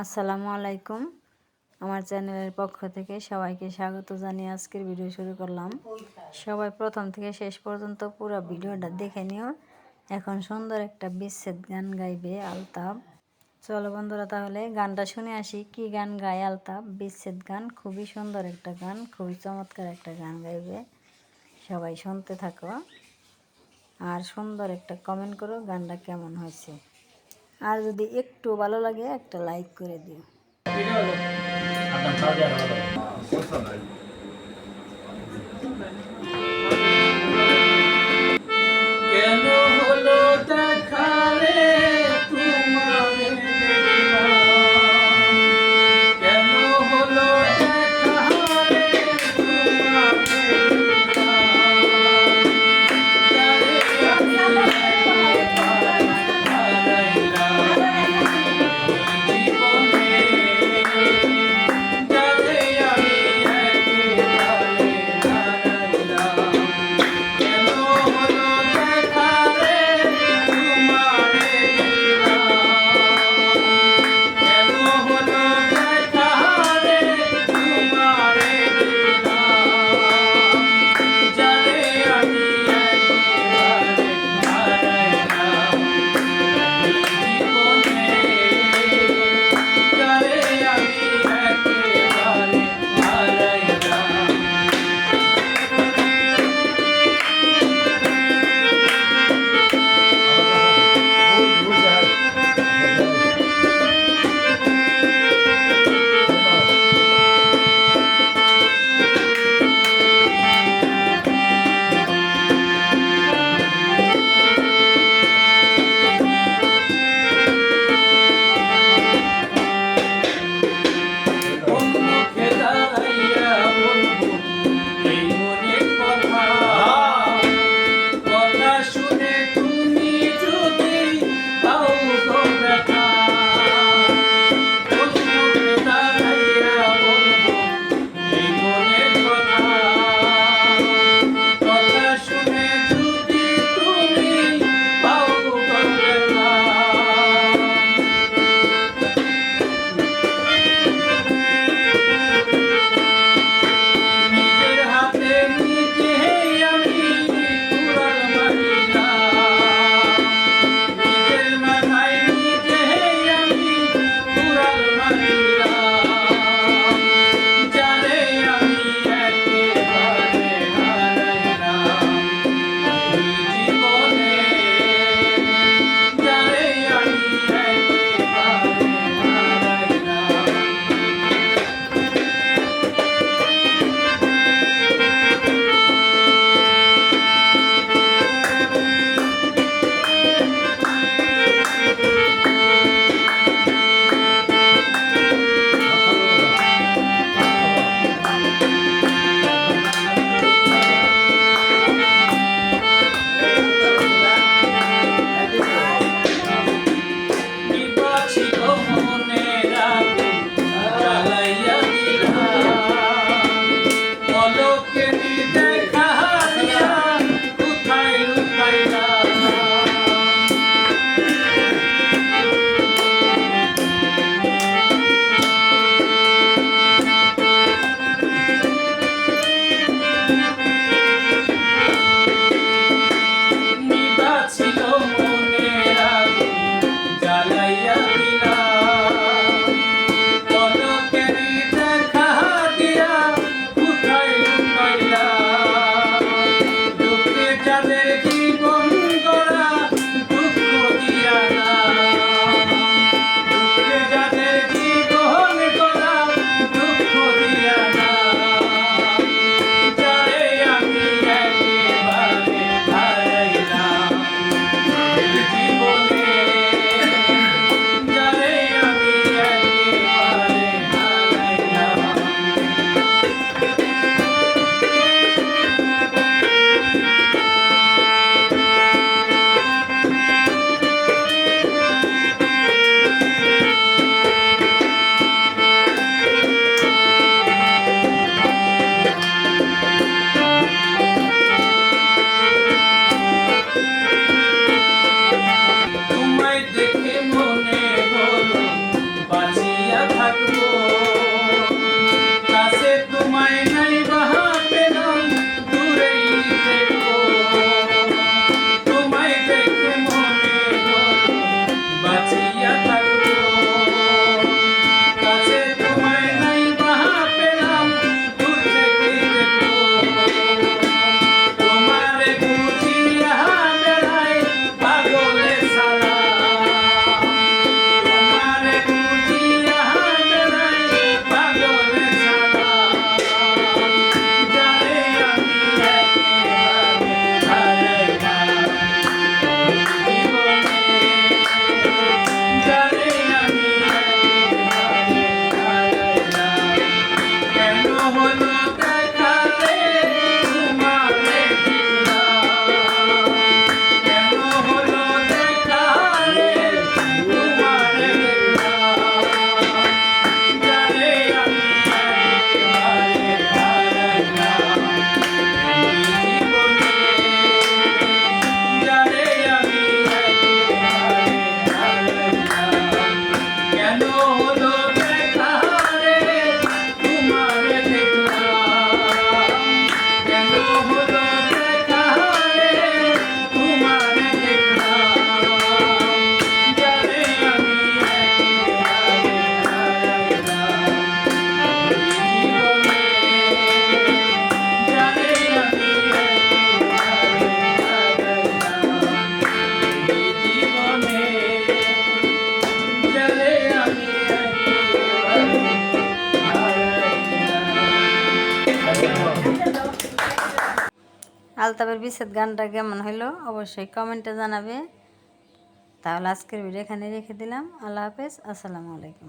আসসালামু আলাইকুম। আমার চ্যানেলের পক্ষ থেকে সবাইকে স্বাগত জানিয়ে আজকের ভিডিও শুরু করলাম। সবাই প্রথম থেকে শেষ পর্যন্ত পুরো ভিডিওটা দেখে নিও। এখন সুন্দর একটা বিচ্ছেদ গান গাইবে আলতাব চলো বন্ধুরা তাহলে গানটা শুনে আসি। কি গান গায় আলতাব বিচ্ছেদ গান, খুবই সুন্দর একটা গান, খুবই চমৎকার একটা গান গাইবে। সবাই শুনতে থাকো। আর সুন্দর একটা কমেন্ট করো, গানটা কেমন হয়েছে। আর যদি একটু ভালো লাগে একটা লাইক করে দিও। আলতাবের বিচ্ছেদ গানটা কেমন হলো অবশ্যই কমেন্টে জানাবে। তাহলে আজকের ভিডিও এখানে রেখে দিলাম। আল্লাহ হাফেজ। আসসালামু আলাইকুম।